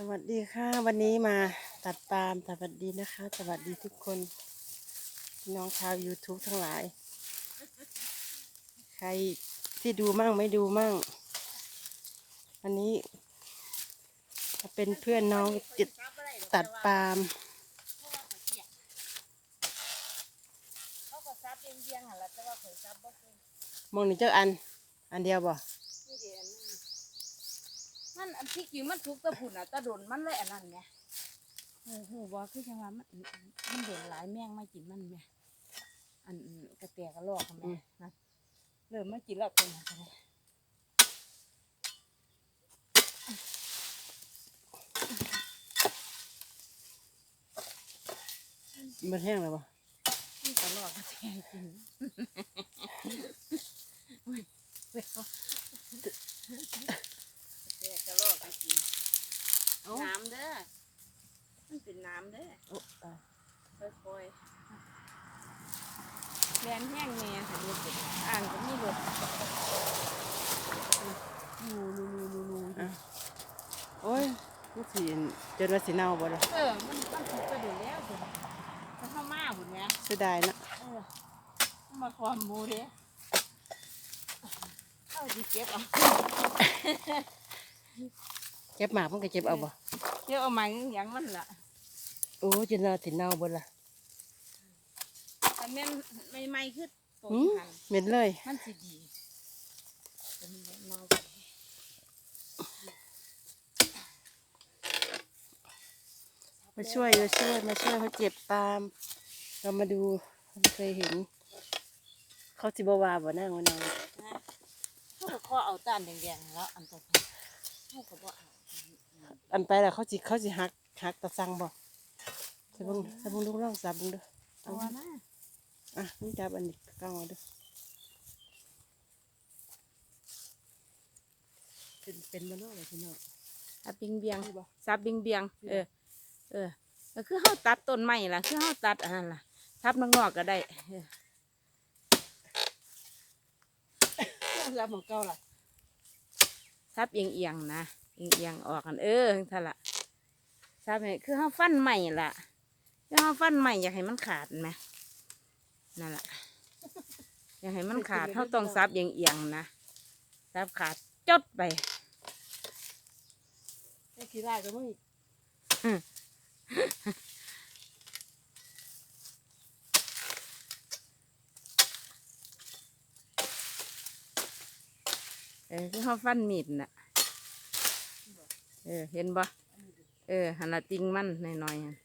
สวัสดีค่ะวันนี้มาตัดปาล์มสวัสดีนะคะ สวัสดีทุกคนพี่น้องชาว YouTube ทั้งหลาย ใครที่ดูมั่งไม่ดูมั่ง วันนี้มาเป็นเพื่อนน้องจิตตัดปาล์มมองหนึ่งเจ้าอัน อันเดียวบ่ มันอันที่จริงมันทุกตะพุ่นน่ะตะดนมันเลยอันนั้นไงเออหูบ่คือจังว่ามันมันเด่นหลายแมงมากินมันแม่อันกระแตกระลอกค่ะแม่นะเริ่มมากินแล้วเป็นอะไรกันเลยมันแห้งแล้วบ่นี่กระลอกกระแตกินโอ้ยเว้ยเอากระ แตกระลอกกินน้ำเด้อมันเป็นน้ำเด้อโอ้ตายค่อยๆแลนแห้งแม่ค่ะนี่เป็นอ่างก็มีรถนูนูนูนูนูอะ โอ้ยมันสีจนว่าสีเน่าบ่ล่ะเออมันมันถูกกระดูแล้วเดี๋ยวถ้าเข้ามาบุญแม่เสียดายเนอะเออเอามาความหมูเด้เอาดีเก็บเอา เจ็บหมากมันก็เจ็บเอาบ่เก็บเอามาอย่างมันล่ะโอ้จนว่าสีเน่าบ่ล่ะแต่แม่นใหม่ๆคือตัวหืมหันเหม็นเลย มันสิดีแต่มันเน่ามาช่วยมาช่วยมาช่วยเขาเจ็บปาล์มเรามาดูไม่เคยเห็น เขาจิบวาบ่นั่งวันนั้นนะเขาก็ขอเอาต้านแดงๆแล้วอันต่อไป เขาก็บ่เอาอันไปแล้วเขาจิเขาจิหักหักตะสังบ่ใส่เบุงใส่เบุงลูกล่องสับเบุงเด้อเอาวนะอะนี่จับอันนี้กางเอาเด้อเป็นเป็นมโนเลยพี่น้องซับเบียงเบียงซับเบียงเบียง เออ เออก็คือเขาตัดต้นไม้ล่ะ คือเขาตัดอันนั้นล่ะทับนงอกก็ได้เออสับของเก่าล่ะ ซับเอียงเอียงๆนะเอียงเอียงๆออกกันเออท่าละซับให้คือเขาฟันใหม่ล่ะคือเขาฟันใหม่อยากให้มันขาดไหมนั่นแหละอยากให้มันขาดเขาต้องซับเอียงเอียงๆนะซับขาดจดไปไอ้ขี้ไล่ก็มึง เออคือเขาฟันมีดน่ะ เออ เห็นบ่เออหันละติงมันหน่อยๆหั่น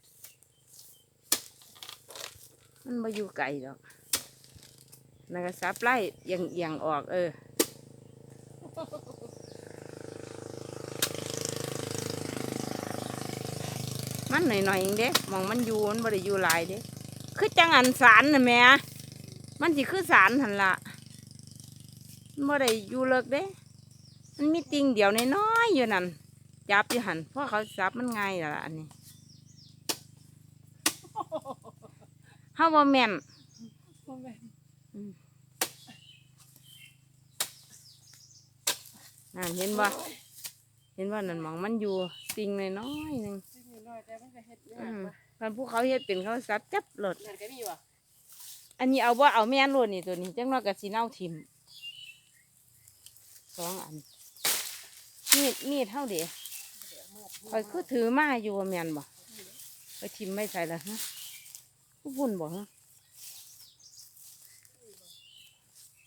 มันมาอยู่ไกลดอกนักซับไล่เอียงเอียงๆออก เออมันหน่อยๆเองเด้มองมันอยู่มันบ่ได้อยู่หลายเด้คือจังอันสารน่ะแม่ มันสิคือสารหันละ บ่ได้อยู่เลิกเด้ มันมีติ่งเดียวน้อยๆอยู่นั่นจับอยู่หันเพราะเขาจับมันง่ายแล้วล่ะอันนี้เฮาบ่แม่นนั่นเห็นบ่เห็นว่านั่นหมองมันอยู่ติ่งน้อยๆหนึงน้อยแต่มันก็เฮ็ดยาอืกมว่ะคันผู้เขาเฮ็ดเป็นเขาซับจับโหลดนั่นก็มีว่ะอันนี้เอาว่าเอาแม่นโหลดนี่ตัวนี้จังน้อยก็สิเน่าทิม สองอัน มีดมีดเท่าเดียคอยคือถือมาอยู่ว่าแม่นบ่ไปทิมไม่ใส่ละฮะผู้พุ่นบ่ฮะ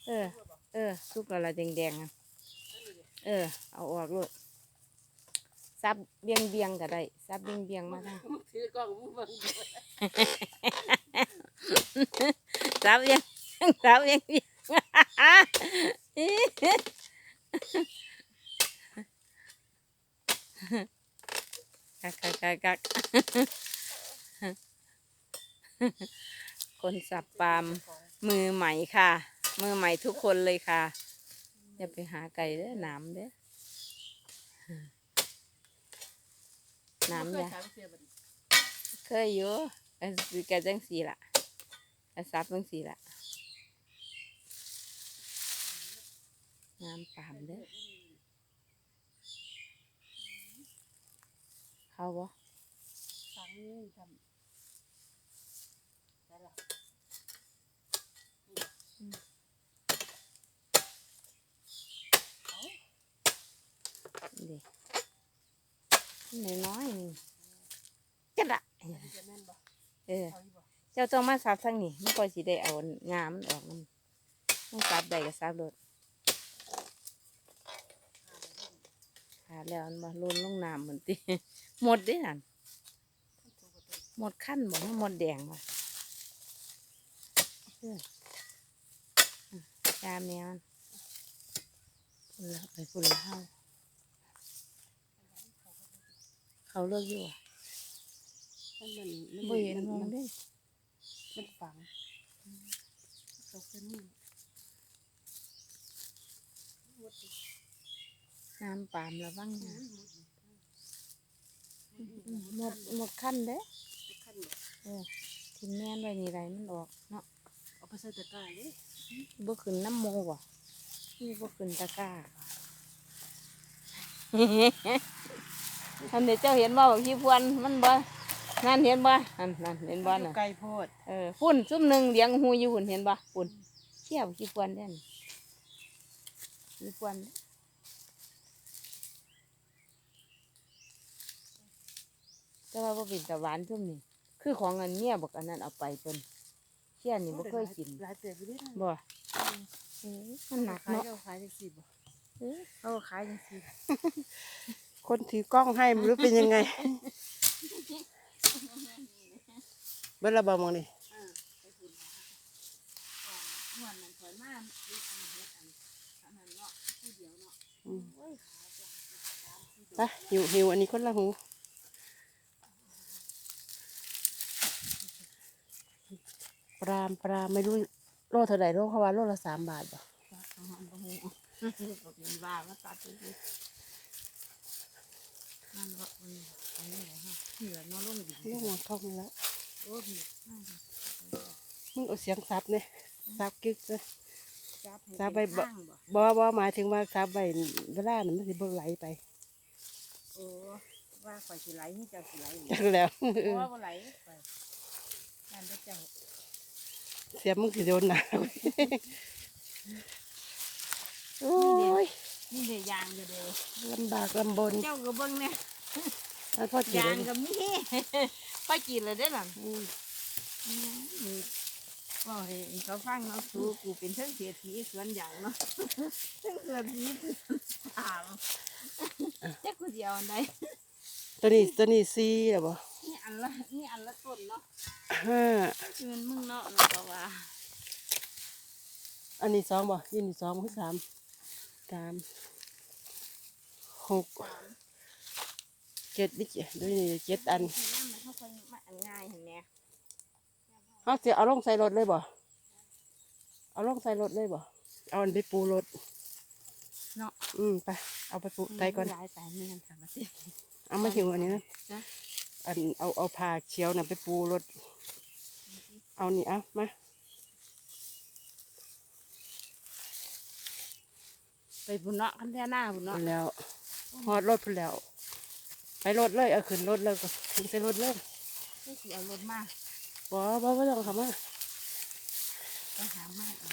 เออ เออซุกอะไรแดงๆอะเออ เอาออกโลดซับเบียงเบียงๆก็ได้ซับเบียงเบียงๆมาทางมึงถือกล้องมึงเบิ่งด้วยสาวยังสาวยัง กักกักกักกักคนสับปามมือใหม่ค่ะ มือใหม่ทุกคนเลยค่ะ อย่าไปหาไก่เด้อหนามเด้อหนามอย่าเคยอยู่เอันสิกะจังสีละอันซับจังสีละ น้ำปามเด้อเขาบ่ฝังนี่ทำได้ละเด็กน้อยๆนี่กระดะจะแม่นบ่เออเอาอีบ่เจ้าต้องมาซับทั้งนี้มันก็สิได้เอางามมันออกมันมันซับได้ก็ซับโด ขาดแล้วมันมาลุนลงน้ำเหมือนติหมดเด้นั่นหมดขั้นบอกว่าหมดแดงว่ะเออยาแมวมันพุ่นละไปพุ่นละเฮาเขาเลิกอยู่อะมันมันมันบ่เห็นมันมองมันเด้มันฝังตกเป็น นี่น้ำปามระวังนะอืมหมดหมดขั้นเด้ขั้นบ่เออทิมแม่นไว้นี่ไรมันออกเนาะเอาไปใส่ตะกร้าเลยบ่ขึ้นน้ำโมบ่นี่บ่ขึ้นตะกร้าทันเดี๋ยวเจ้าเห็นบ่บอกพี่พวนมันบ่นั่นเห็นบ่นั่นนั่นเห็นบ่น่ะไก่โพดเออพุ่นซุ่มหนึ่งเลี้ยงหูอยู่หุ่นเห็นบ่พุ่นเขี้ยวพี่พวนเด่นพี่พวน แต่ว่าบ่เป็นตะหวานซุ่มนี่คือของอันเนี้ยบอกอันนั้นเอาไปเพิ่นเขี้ยนี่บ่เคยกินหลายเติบอยู่เด้นะบ่เออมันหนักขายเนาะเอาขายจังซี่บ่เออเขาก็ขายจังซี่คนถือกล้องให้ไม่รู้เป็นยังไงเบิ่ละบ่มองนี่ม่วนนั่นถอยมาดูอันเฮ็ดอันอันนั้นเนาะผู้เดียวเนาะอืมโอ้ยขาจ้ะไปหิวหิวอันนี้คนละหู ปรามปรามไม่รู้โลเท่าไหร่โลเขาว่าโลละสามบาทบ่ลูก็เป็นว่ามาตัดดูสินั่นก็อืมอันนี้แหละฮะเหลือเนาะลงแล้วมึงเอาเสียงซับเนี่ยซับกึกเลยจับใบบ่บ่หมายถึงว่าซับไว้เวลาเนั้นมันสิบ่ไหลไปโอ้ว่าข่อยสิไหลให้เจ้าสิไหลจักแล้วว่าบ่ไหลไปนั่นเด้อเจ้า เสียมึงสิโดนหนาวโอ้ยนี่เด้ยางอยู่เด้อลำบากลำบนเจ้าก็เบิ่งเนี่ยอันพ่อจียางเลยก็มีพอกินเลยได้หรออืมว่าให้เขาฟังเนาะสูกูเป็นเทิงเสียทีสวนยางเนาะเทิงเสียทีอ่าวเจ้ากูเดียวอันใดตัวนี้ตัวนี้ซีเหรอบ่นี่ อันละนี่อันละต้นเนาะห้าคือมันมึงเนาะเนาะก็ว่าอันนี้สองบ่ยี่นี่สองคือสามสามหกเจ็ดนี่เจ็ดด้วยนี่เจ็ดอันที่นั่นมันเขาค่อยมาอันง่ายเห็นไหมเขาจะเอาลงใส่รถเลยบ่เอาลงใส่รถเลยบ่เอาอันไปปูรถเนาะอืมไปเอาไปปูไตก่อนย้ายไปเมียนสามสิบเอามาหิวอันนี้นะจ้ะ อันเอาเอาผ้าเชียวน่ะไปปูรถ เอานี่เอามา ไปบุญเนาะคันแท่หน้าบุญเนาะเอาแล้วฮอดรถพุ่นแล้ว ไปรถเลยเอาขึ้นรถเลยก็ถึงใส่รถเลยไม่สิเอารถมาบ่บ่บ่ต้องทำมาไปหามาเอา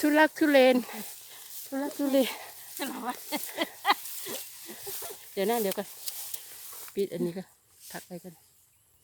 ทุลักทุเลนทุลักทุเลนเหรอวะเดี๋ยวนะเดี๋ยวกันปิดอันนี้ก็ พักไปกัน